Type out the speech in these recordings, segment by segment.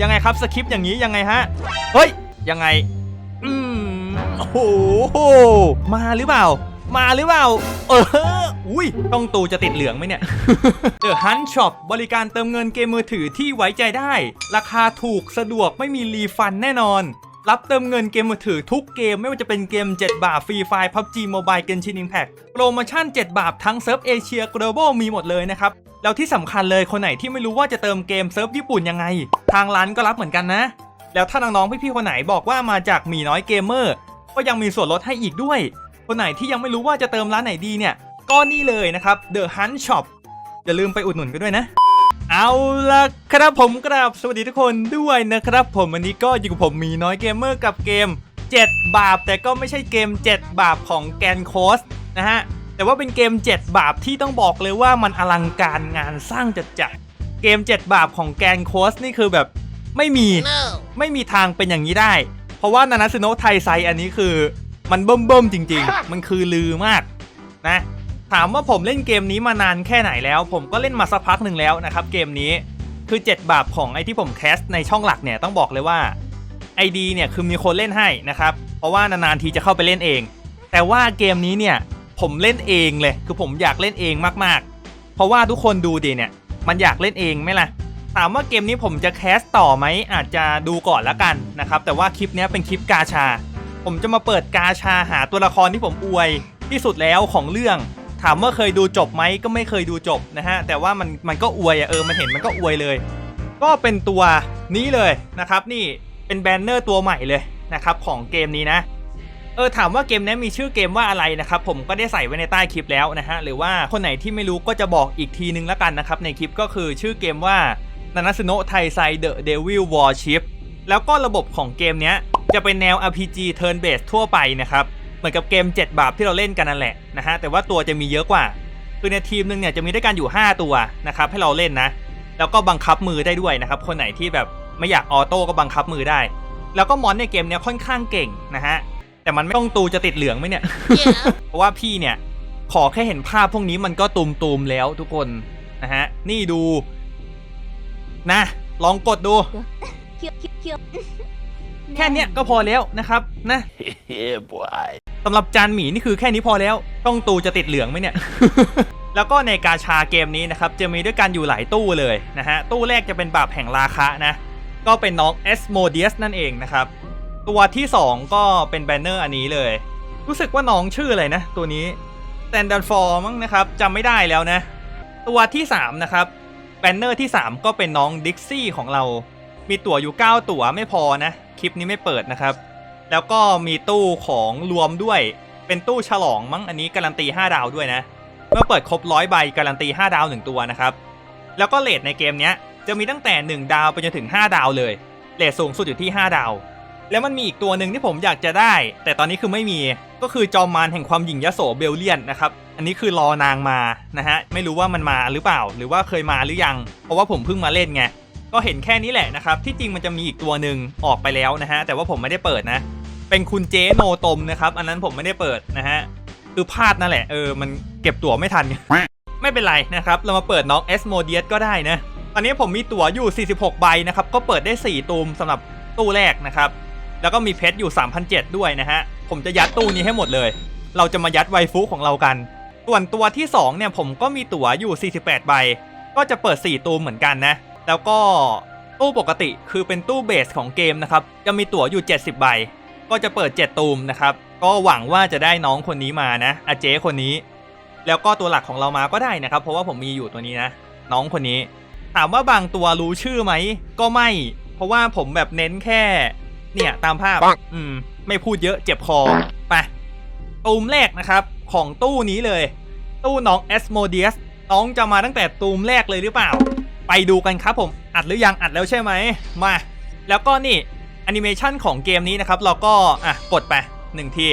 ยังไงครับสคริปต์อย่างนี้ยังไงฮะ เฮ้ย ยังไง อืมโอ้โห มาหรือเปล่า มาหรือเปล่า เออ อุ้ย ต้องตูจะติดเหลืองไหมเนี่ย The Hunt Shop บริการเติมเงินเกมมือถือที่ไว้ใจได้ ราคาถูกสะดวกไม่มีรีฟันแน่นอนรับเติมเงินเกมมือถือทุกเกมไม่ว่าจะเป็นเกม 7 บาทฟรีไฟล์ PUBG Mobile Genshin Impact โปรโมชั่น 7 บาททั้งเซิร์ฟเอเชีย Global มีหมดเลยนะครับ แล้วที่สำคัญเลยคนไหนที่ไม่รู้ว่าจะเติมเกมเซิร์ฟญี่ปุ่นยังไง ทางร้านก็รับเหมือนกันนะ แล้วถ้าน้องๆพี่ๆคนไหนบอกว่ามาจากหมีน้อยเกมเมอร์ก็ยังมีส่วนลดให้อีกด้วย คนไหนที่ยังไม่รู้ว่าจะเติมร้านไหนดีเนี่ยก็นี่เลยนะครับ The Hunt Shop อย่าลืมไปอุดหนุนกันด้วยนะ เอาล่ะครับผมกราบสวัสดีทุกคนด้วยนะครับ ผมวันนี้ก็อยู่กับผมมีน้อยเกมเมอร์กับเกม 7 บาปแต่ก็ไม่ใช่เกม 7 บาปของแกนโคสนะฮะ แต่ว่าเป็นเกม 7 บาปที่ต้องบอกเลยว่ามันอลังการงานสร้างจัดจัดๆเกม 7 บาปของแกนโคสนี่คือแบบไม่มีไม่มีทางเป็นอย่างนี้ได้ เพราะว่านานาซึโนะไทไซอันนี้คือมันเบิ่มๆจริง ๆ มันคือลือมากนะ ถามว่าผมเล่นเกมนี้มานานแค่ไหนแล้ว ผมก็เล่นมาสักพักหนึ่งแล้วนะครับเกมนี้คือ 7 บาปของไอที่ผมแคสในช่องหลักเนี่ยต้องบอกเลยว่า ID เนี่ยคือมีคนเล่นให้นะครับ เพราะว่านานๆทีจะเข้าไปเล่นเอง แต่ว่าเกมนี้เนี่ย ผมเล่นเองเลย คือผมอยากเล่นเองมากๆ เพราะว่าทุกคนดูดิเนี่ย มันอยากเล่นเองไหมล่ะ ถามว่าเกมนี้ผมจะแคสต่อไหมอาจจะดูก่อนละกันนะครับ แต่ว่าคลิปนี้เป็นคลิปกาชา ผมจะมาเปิดกาชาหาตัวละครที่ผมอวยที่สุดแล้วของเรื่อง ถามว่าเคยดูจบไหมก็ไม่เคยดูจบนะฮะ แต่ว่ามันมันก็อวยอะเออ มันเห็นมันก็อวยเลย ก็เป็นตัวนี้เลยนะครับ นี่เป็นแบนเนอร์ตัวใหม่เลยนะครับของเกมนี้นะ เออถามว่าเกมนี้มีชื่อเกมว่าอะไรนะครับผมก็ได้ใส่ไว้ในใต้คลิปแล้วนะฮะหรือว่าคนไหนที่ไม่รู้ก็จะบอกอีกทีนึงแล้วกันนะครับในคลิปก็คือชื่อเกมว่านานาสโนะไทไซเดอะเดวิลวอร์ชิปแล้วก็ระบบของเกมนี้จะเป็นแนว RPG Turn Based ทั่วไปนะครับเหมือนกับเกม 7 บาปที่เราเล่นกันนั่นแหละนะฮะแต่ว่าตัวจะมีเยอะกว่า คือในทีมหนึงเนี่ยจะมีด้วยกันอยู่ 5 ตัวนะครับให้เราเล่นนะ แล้วก็บังคับมือได้ด้วยนะครับคนไหนที่แบบไม่อยากออโต้ก็บังคับมือได้ แล้วก็มอนในเกมนี้ค่อนข้างเก่งนะฮะ แต่มันไม่ต้องตูจะติดเหลืองไหมเนี่ย Yeah. เพราะว่าพี่เนี่ย ขอแค่เห็นภาพพวกนี้มันก็ตูมตูมๆแล้วทุกคนนะฮะ นี่ดู นะ ลองกดดู Cute, cute, cute. แค่เนี้ยก็พอแล้วนะครับนะ yeah, boy. สำหรับจานหมีนี่คือแค่นี้พอแล้วต้องตูจะติดเหลืองไหมเนี่ย แล้วก็ในกาชาเกมนี้นะครับ จะมีด้วยกันอยู่หลายตู้เลยนะฮะ ตู้แรกจะเป็นบาปแห่งราคะนะ ก็เป็นน้อง e s m o d i u s นั่นเองนะครับ ตัวที่ 2 ก็เป็นแบนเนอร์อันนี้เลย รู้สึกว่าน้องชื่ออะไรนะ ตัวนี้ Standard f o r มั้งนะครับจำไม่ได้แล้วนะ ตัวที่ 3 นะครับแบนเนอร์ที่ 3 ก็เป็นน้องดิกซี่ของเรา มีตั๋วอยู่ 9 ตั๋วไม่พอนะ คลิปนี้ไม่เปิดนะครับ แล้วก็มีตู้ของรวมด้วย เป็นตู้ฉลองมั้งอันนี้การันตี 5 ดาวด้วยนะ เมื่อเปิดครบร้อยใบการันตี 5 ดาว 1 ตัวนะครับ แล้วก็เลทในเกมนี้จะมีตั้งแต่ 1 ดาวไปจนถึง 5 ดาวเลยเลทสูงสุดอยู่ที่ 5 ดาว แล้วมันมีอีกตัวหนึ่งที่ผมอยากจะได้ แต่ตอนนี้คือไม่มีก็คือจอมมารแห่งความหยิ่งยโสเบลเลียนนะครับอันนี้คือรอนางมานะฮะไม่รู้ว่ามันมาหรือเปล่า หรือว่าเคยมาหรือยัง เพราะว่าผมเพิ่งมาเล่นไงก็เห็นแค่นี้แหละนะครับที่จริงมันจะมีอีกตัวหนึ่งออกไปแล้วนะฮะแต่ว่าผมไม่ได้เปิดนะ เป็นคุณเจโนตมนะครับอันนั้นผมไม่ได้เปิดนะฮะคือพลาดนั่นแหละเออมันเก็บตั๋วไม่ทัน ไม่เป็นไรนะครับเรามาเปิดน้องเอสโมเดียสก็ได้นะตอนนี้ผมมีตั๋วอยู่ 46 ใบนะครับก็เปิดได้ 4 ตูมสำหรับตู้แรกนะครับ แล้วก็มีเพชรอยู่ 3,007ด้วยนะฮะ ผมจะยัดตู้นี้ให้หมดเลย เราจะมายัดไวฟุของเรากัน ส่วนตัวที่ 2 เนี่ยผมก็มีตั๋วอยู่ 48 ใบ ก็จะเปิด 4 ตูมเหมือนกันนะ แล้วก็ตู้ปกติคือเป็นตู้เบสของเกมนะครับ จะมีตั๋วอยู่ 70 ใบ ก็จะเปิด 7 ตูมนะครับ ก็หวังว่าจะได้น้องคนนี้มานะอาเจ๊คนนี้ แล้วก็ตัวหลักของเรามาก็ได้นะครับ เพราะว่าผมมีอยู่ตัวนี้นะ น้องคนนี้ ถามว่าบางตัวรู้ชื่อไหม ก็ไม่ เพราะว่าผมแบบเน้นแค่ เนี่ยตามภาพปังอืม ไม่พูดเยอะเจ็บคอ ไปตูมแรกนะครับ ของตู้นี้เลย ตู้น้องเอสโมเดียสน้องจะมาตั้งแต่ตูมแรกเลยหรือเปล่า ไปดูกันครับผม อัดหรือยังอัดแล้วใช่ไหม มา แล้วก็นี่แอนิเมชันของเกมนี้นะครับ เราก็อะกดไปหนึ่งที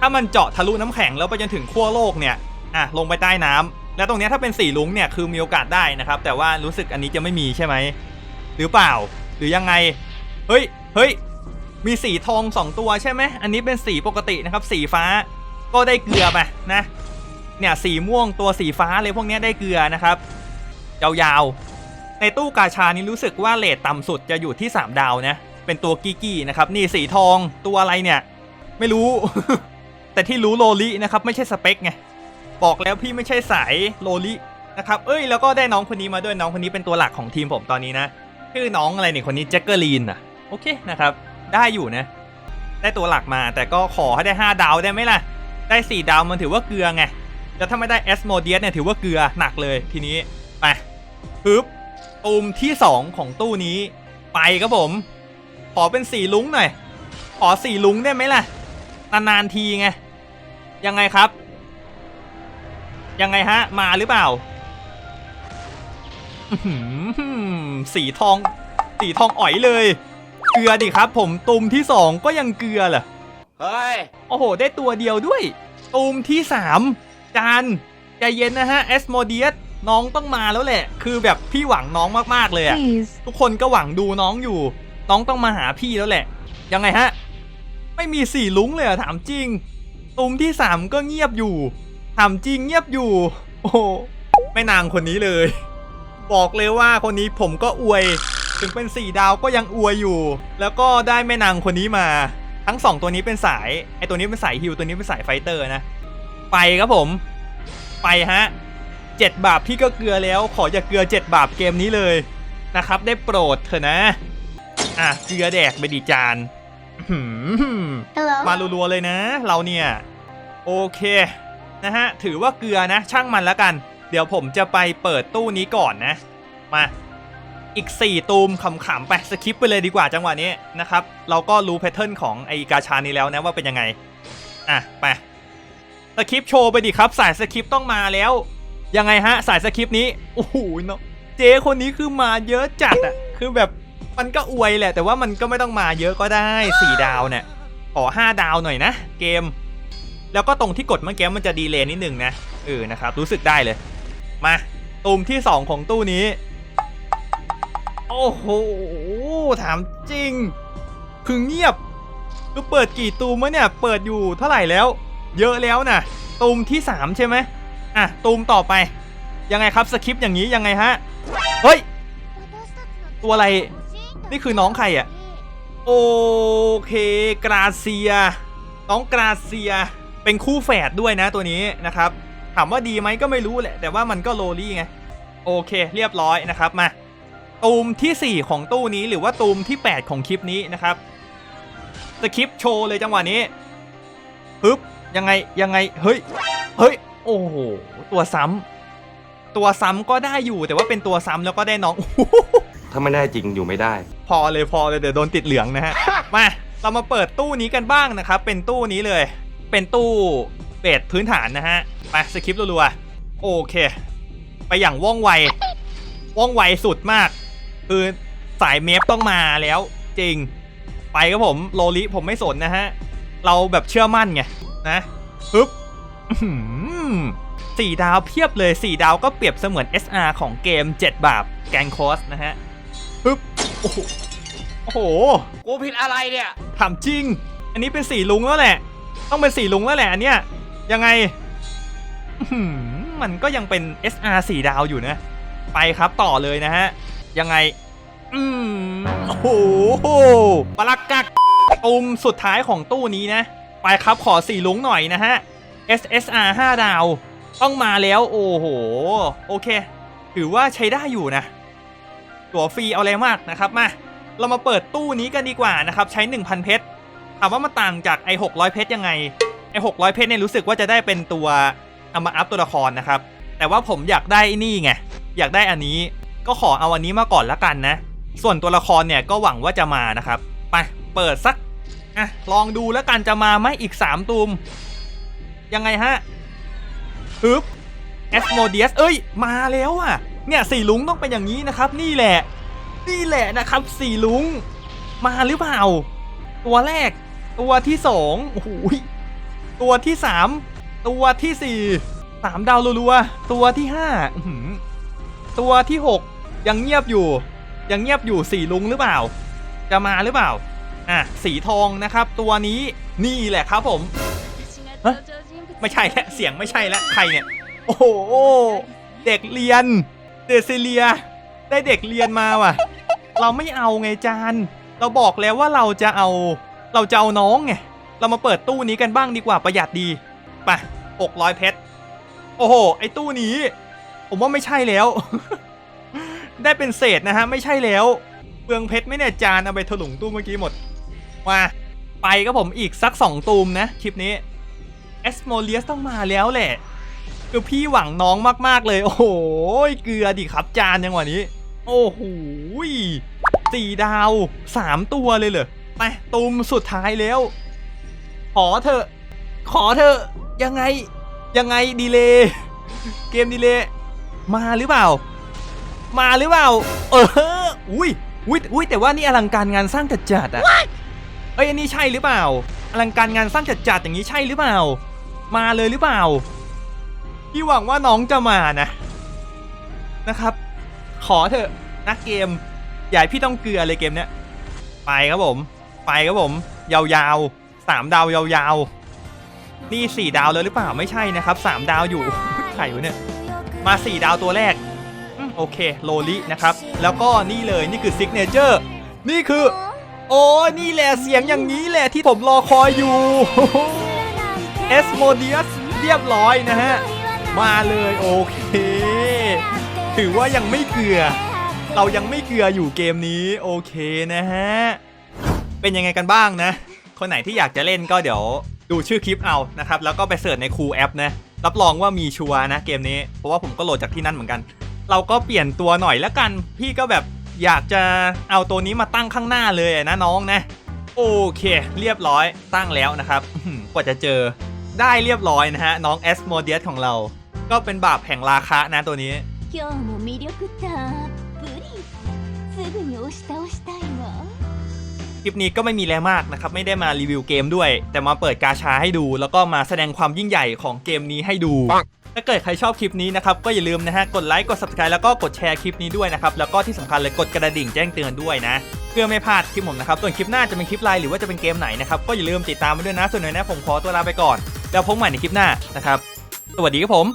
ถ้ามันเจาะทะลุน้ำแข็งแล้วไปจนถึงขั้วโลกเนี่ย อะลงไปใต้น้ำแล้วตรงเนี้ยถ้าเป็นสีลุงเนี่ยคือมีโอกาสได้นะครับ แต่ว่ารู้สึกอันนี้จะไม่มีใช่ไหมหรือเปล่า หรือยังไง เฮ้ย เฮ้ย มีสีทองสองตัวใช่ไหมอันนี้เป็นสีปกตินะครับ สีฟ้าก็ได้เกลือไปนะ เนี่ยสีม่วงตัวสีฟ้าเลยพวกนี้ได้เกลือนะครับยาวๆในตู้กาชานี้รู้สึกว่าเลทต่ำสุดจะอยู่ที่ 3 ดาวนะเป็นตัวกี้กี้นะครับนี่สีทองตัวอะไรเนี่ย ไม่รู้ แต่ที่รู้โลลินะครับไม่ใช่สเปคไงบอกแล้วพี่ไม่ใช่สายโลลินะครับเอ้ยแล้วก็ได้น้องคนนี้มาด้วยน้องคนนี้เป็นตัวหลักของทีมผมตอนนี้นะชื่อน้องอะไรเนี่ยคนนี้แจ็คเกอรีนอะ โอเคนะครับ ได้อยู่นะ ได้ตัวหลักมาแต่ก็ขอให้ได้ 5 ดาวได้ไหมล่ะ ได้ 4 ดาวมันถือว่าเกลือไงแล้วถ้าไม่ได้เอสโมเดียสเนี่ยถือว่าเกลือหนักเลยทีนี้ไปปึ๊บตูมที่ 2 ของตู้นี้ ไปครับผม ขอเป็นสีลุงหน่อย ขอสีลุงได้ไหมล่ะ นานๆทีไง ยังไงครับ ยังไงฮะ มาหรือเปล่าหือสีทอง สีทองอ๋อยเลย เกลือดิครับผมตูมที่สองก็ยังเกลือเหรอเฮ้ย โอ้โห ได้ตัวเดียวด้วยตูมที่ 3 จานใจเย็นนะฮะเอสโมเดียสน้องต้องมาแล้วแหละ คือแบบพี่หวังน้องมากๆเลยอะ Please. ทุกคนก็หวังดูน้องอยู่ น้องต้องมาหาพี่แล้วแหละ ยังไงฮะ ไม่มีสี่ลุงเลยเหรอะถามจริงตูมที่3ก็เงียบอยู่ ถามจริงเงียบอยู่ โอ้โหไม่นางคนนี้เลย บอกเลยว่าคนนี้ผมก็อวย ถึงเป็นสี่ดาวก็ยังอวยอยู่ แล้วก็ได้แม่นางคนนี้มา ทั้งสองตัวนี้เป็นสาย ไอตัวนี้เป็นสายฮิลตัวนี้เป็นสายไฟเตอร์นะ ไปครับผม ไปฮะเจ็ดบาปพี่ก็เกลือแล้ว ขออย่าเกลือเจ็ดบาปเกมนี้เลยนะครับ ได้โปรดเถอะนะ อะเกลือแดกไปดีจานอื้อหือ Hello. มารัวๆเลยนะ เราเนี่ย โอเคนะฮะ ถือว่าเกลือนะ ช่างมันแล้วกัน เดี๋ยวผมจะไปเปิดตู้นี้ก่อนนะ มา อีก 4 ตูมขำๆไปสคิปไปเลยดีกว่าจังหวะนี้นะครับ เราก็รู้แพทเทิร์นของไอกาชานี้แล้วนะว่าเป็นยังไง อะ ไปสคิปโชว์ไปดิครับ สายสคิปต้องมาแล้ว ยังไงฮะ สายสคิปนี้ โอ้โหเนาะเจคนนี้คือมาเยอะจัดอะคือแบบมันก็อวยแหละ แต่ว่ามันก็ไม่ต้องมาเยอะก็ได้สี่ดาวเนี่ยขอ5ดาวหน่อยนะ เกม แล้วก็ตรงที่กดเมื่อกี้มันจะดีเลย์นิดนึงนะเออนะครับรู้สึกได้เลย มาตูมที่ 2 ของตู้นี้ โอ้โห ถามจริง คือเงียบคือเปิดกี่ตูมวะเนี่ย เปิดอยู่เท่าไหร่แล้ว เยอะแล้วนะตูมที่ 3 ใช่ไหมอะ ตูมต่อไป ยังไงครับสคริปต์อย่างนี้ยังไงฮะ เฮ้ย ตัวอะไร นี่คือน้องใครอะ โอเค กราเซีย น้องกราเซีย เป็นคู่แฝดด้วยนะตัวนี้นะครับ ถามว่าดีไหมก็ไม่รู้แหละ แต่ว่ามันก็โลลี่ไง โอเค เรียบร้อยนะครับมา ตูมทีสี่ 4 ของตู้นี้หรือว่าตูมที่ 8 ของคลิปนี้นะครับสคริปต์โชว์เลยจังหวะนี้ฮึบยังไงยังไงเฮ้ยเฮ้ยโอ้โหตัวซ้ำตัวซ้ำก็ได้อยู่แต่ว่าเป็นตัวซ้ำแล้วก็ได้น้องถ้าไม่ได้จริงอยู่ไม่ได้ พอเลยพอเลยเดี๋ยวโดนติดเหลืองนะฮะมาเรามาเปิดตู้นี้กันบ้างนะครับ เป็นตู้นี้เลย เป็นตู้เบสพื้นฐานนะฮะไปสคริปต์รัวๆโอเค ไปอย่างว่องไวว่องไวสุดมาก คือสายเมฟต้องมาแล้ว จริง ไปครับผมโลลิผมไม่สนนะฮะ เราแบบเชื่อมั่นไงนะปึ๊บอื้อหือสี่ดาวเพียบเลย4ดาวก็เปรียบเสมือน SR ของเกม 7 บาปแกงคอสนะฮะปึ๊บโอ้โหโอ้โหกูผิดอะไรเนี่ยถามจริง อันนี้เป็นสีลุงแล้วแหละ ต้องเป็นสีลุงแล้วแหละอันเนี้ยยังไงอื้อหือมันก็ยังเป็น SR สีดาวอยู่นะ ไปครับต่อเลยนะฮะ ยังไง อืมโอ้โหปลักกักตุมสุดท้ายของตู้นี้นะ ไปครับขอสีลุงหน่อยนะฮะ SSR 5 ดาว ต้องมาแล้วโอ้โห โอเค ถือว่าใช้ได้อยู่นะ ตัวฟรีเอาอะไรมากนะครับมา เรามาเปิดตู้นี้กันดีกว่านะครับ ใช้ 1,000 เพชรถามว่ามันต่างจากไอ้600 เพชรยังไงไอ้600 เพชรเนี่ยรู้สึกว่าจะได้เป็นตัวเอามาอัพตัวละครนะครับ แต่ว่าผมอยากได้นี่ไง อยากได้อันนี้ก็ขอเอาอันนี้มาก่อนละกันนะ ส่วนตัวละครเนี่ยก็หวังว่าจะมานะครับ ไปเปิดสักอะลองดูแล้วกันจะมาไหมอีก 3ตูมยังไงฮะฮึบแอสโมเดียสเอ้ย มาแล้วอะ เนี่ยสี่ลุงต้องเป็นอย่างนี้นะครับ นี่แหละ นี่แหละนะครับสี่ลุง มาหรือเปล่า ตัวแรก ตัวที่สองโอ้โหยตัวที่สามตัวที่สี่สามดาวรัวๆตัวที่ห้าตัวที่หกยังเงียบอยู่ ยังเงียบอยู่สีลุงหรือเปล่า จะมาหรือเปล่า อะ สีทองนะครับ ตัวนี้นี่แหละครับผม ไม่ใช่แล้วเสียงไม่ใช่แล้วใครเนี่ย โอ้โห เด็กเรียน เดซิเลีย ได้เด็กเรียนมาว่ะ เราไม่เอาไงจาน เราบอกแล้วว่าเราจะเอา เราจะเอาน้องไง เรามาเปิดตู้นี้กันบ้างดีกว่าประหยัดดีไปหกร้อยเพชร โอ้โห ไอ้ตู้นี้ ผมว่าไม่ใช่แล้ว ได้เป็นเศษนะฮะ ไม่ใช่แล้วเปลืองเพชรไม่เนี่ยจานเอาไปถลุงตู้เมื่อกี้หมด มาไปก็ผมอีกสักสองตูมนะ คลิปนี้เอสโมเลียสต้องมาแล้วแหละ คือพี่หวังน้องมาก ๆ เลย โอ้โห เกลือดิครับจานยังหวะนี้ โอ้โหสี่ดาวสามตัวเลยเหรอไปตูมสุดท้ายแล้ว ขอเถอะ ขอเถอะยังไงยังไงดีเลยเกมดีเลยมาหรือเปล่า มาหรือเปล่า เออ อุ้ยอุ้ยอุ้ยแต่ว่านี่อลังการงานสร้างจัดจัดๆอะเอ้ยอันนี้ใช่หรือเปล่า อลังการงานสร้างจัดจัดๆอย่างนี้ใช่หรือเปล่า มาเลยหรือเปล่า พี่หวังว่าน้องจะมานะ นะครับ ขอเถอะนักเกม อย่าให้พี่ต้องเกลือเลยเกมเนี้ย ไปครับผม ไปครับผม ยาวๆสามดาวยาวๆ นี่สี่ดาวแล้วหรือเปล่า ไม่ใช่นะครับสามดาวอยู่ไข่วะเนี่ย มาสี่ดาวตัวแรกอืม โอเคโลลินะครับ แล้วก็นี่เลยนี่คือซิกเนเจอร์นี่คือ โอ้นี่แหละเสียงอย่างนี้แหละที่ผมรอคอยอยู่เอสโมเดียสเรียบร้อยนะฮะ มาเลยโอเค ถือว่ายังไม่เกลือ เรายังไม่เกลืออยู่เกมนี้โอเคนะฮะ เป็นยังไงกันบ้างนะ คนไหนที่อยากจะเล่นก็เดี๋ยวดูชื่อคลิปเอานะครับ แล้วก็ไปเสิร์ชในคูแอปนะ รับรองว่ามีชัวนะเกมนี้ เพราะว่าผมก็โหลดจากที่นั่นเหมือนกัน เราก็เปลี่ยนตัวหน่อยละกัน พี่ก็แบบอยากจะเอาตัวนี้มาตั้งข้างหน้าเลยนะน้องนะ โอเค เรียบร้อยตั้งแล้วนะครับกว่าจะเจอได้เรียบร้อยนะฮะ น้องเอสโมเดียสของเรา ก็เป็นบาปแห่งราคานะตัวนี้คลิปนี้ก็ไม่มีแรมากนะครับ ไม่ได้มารีวิวเกมด้วย แต่มาเปิดกาชาให้ดู แล้วก็มาแสดงความยิ่งใหญ่ของเกมนี้ให้ดู ถ้าเกิดใครชอบคลิปนี้นะครับก็อย่าลืมนะฮะกดไลค์กด subscribe แล้วก็กดแชร์คลิปนี้ด้วยนะครับแล้วก็ที่สำคัญเลยกดกระดิ่งแจ้งเตือนด้วยนะเพื่อไม่พลาดคลิปผมนะครับส่วนคลิปหน้าจะเป็นคลิปไลน์หรือว่าจะเป็นเกมไหนนะครับก็อย่าลืมติดตามมาด้วยนะส่วนหน่อยนะผมขอตัวลาไปก่อน แล้วพบใหม่ในคลิปหน้านะครับสวัสดีครับผม